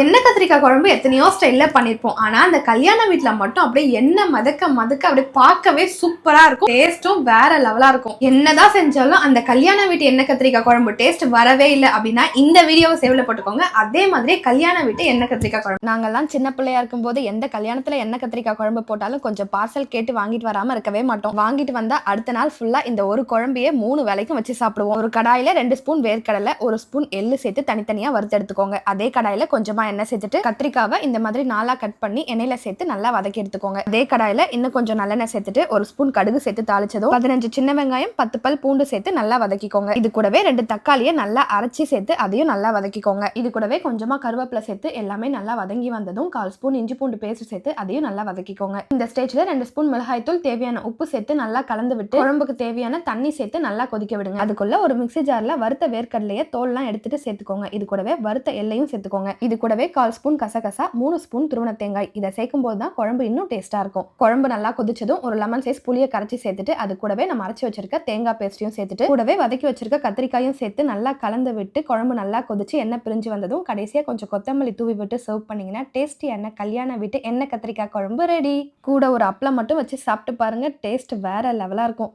எண்ணெய் கத்திரிக்காய் குழம்பு எத்தனையோ ஸ்டைலில் பண்ணியிருப்போம் ஆனால் அந்த கல்யாண வீட்டில் மட்டும் அப்படியே எண்ணெய் மதக்க மதக்க அப்படியே பார்க்கவே சூப்பராக இருக்கும். டேஸ்ட்டும் வேற லெவலாக இருக்கும். என்னதான் செஞ்சாலும் அந்த கல்யாண வீட்டு எண்ணெய் கத்திரிக்காய் குழம்பு டேஸ்ட் வரவே இல்லை அப்படின்னா இந்த வீடியோவை சேவில் போட்டுக்கோங்க. அதே மாதிரி கல்யாண வீட்டு எண்ணெய் கத்திரிக்காய் குழம்பு. நாங்கள்லாம் சின்ன பிள்ளையா இருக்கும்போது எந்த கல்யாணத்தில் எண்ணெய் கத்திரிக்காய் குழம்பு போட்டாலும் கொஞ்சம் பார்சல் கேட்டு வாங்கிட்டு வராமல் இருக்கவே மாட்டோம். வாங்கிட்டு வந்தால் அடுத்த நாள் ஃபுல்லாக இந்த ஒரு குழம்பையே மூணு வேளைக்கும் வச்சு சாப்பிடுவோம். ஒரு கடாயில ரெண்டு ஸ்பூன் வேர்க்கடலை ஒரு ஸ்பூன் எள்ளு சேர்த்து தனித்தனியாக வறுத்து எடுத்துக்கோங்க. அதே கடாயில கொஞ்சமா எண்ணெய் சேர்த்துட்டு கத்திரிக்காவை இந்த மாதிரி நாளாக கட் பண்ணி எண்ணெயில் சேர்த்து நல்லா வதக்கி எடுத்துக்கோங்க. அதே கடாயில் இன்னும் கொஞ்சம் நல்லெண்ணெய் சேர்த்துட்டு ஒரு ஸ்பூன் கடுகு சேர்த்து தாளிச்சதும் பதினஞ்சு சின்ன வெங்காயம் பத்து பல் பூண்டு சேர்த்து நல்லா வதக்கிக்கோங்க. இது கூடவே ரெண்டு தக்காளியை நல்லா அரைச்சி சேர்த்து அதையும் நல்லா வதக்கிக்கோங்க. இது கூடவே கொஞ்சமாக கருவேப்பிலை சேர்த்து எல்லாமே நல்லா வதங்கி வந்ததும் கால் ஸ்பூன் இஞ்சி பூண்டு பேஸ்ட் சேர்த்து அதையும் நல்லா வதக்கிக்கோங்க. இந்த ஸ்டேஜில் ரெண்டு ஸ்பூன் மிளகாய்த்தூள் தேவையான உப்பு சேர்த்து நல்லா கலந்து விட்டு குழம்புக்கு தேவையான தண்ணி சேர்த்து நல்லா கொதிக்க விடுங்க. அதுக்குள்ள ஒரு மிக்ஸி ஜாரில் வறுத்த வேர்க்கடலையை தோல்லாம் எடுத்துட்டு சேர்த்துக்கோங்க. இது கூடவே வறுத்த எல்லையும் சேர்த்துக்கோங்க. இது கூடவே கால் ஸ்பூன் கசகசா மூணு ஸ்பூன் துருவன தேங்காய். இதை சேர்க்கும் போது தான் குழம்பு இன்னும் டேஸ்ட்டாக இருக்கும். குழம்பு நல்லா கொதிச்சதும் ஒரு லெமன் சைஸ் புளியை கரைச்சி சேர்த்துட்டு அது கூடவே நம்ம அரைச்சி வச்சிருக்க தேங்காய் பேஸ்ட்டையும் சேர்த்துட்டு கூடவே வதக்கி வச்சிருக்க கத்திரிக்காயும் சேர்த்து நல்லா கலந்து விட்டு குழம்பு நல்லா கொதிச்சு எண்ணெய் பிரிஞ்சு வந்ததும் கடைசியாக கொஞ்சம் கொத்தமல்லி தூவி விட்டு சர்வ் பண்ணீங்கன்னா டேஸ்டி எண்ணெய் கல்யாண வீட்டு எண்ணெய் கத்திரிக்காய் குழம்பு ரெடி கூட ஒரு அப்பளம் மட்டும் வச்சு சாப்பிட்டு பாருங்க டேஸ்ட் வேற லெவலாக இருக்கும்.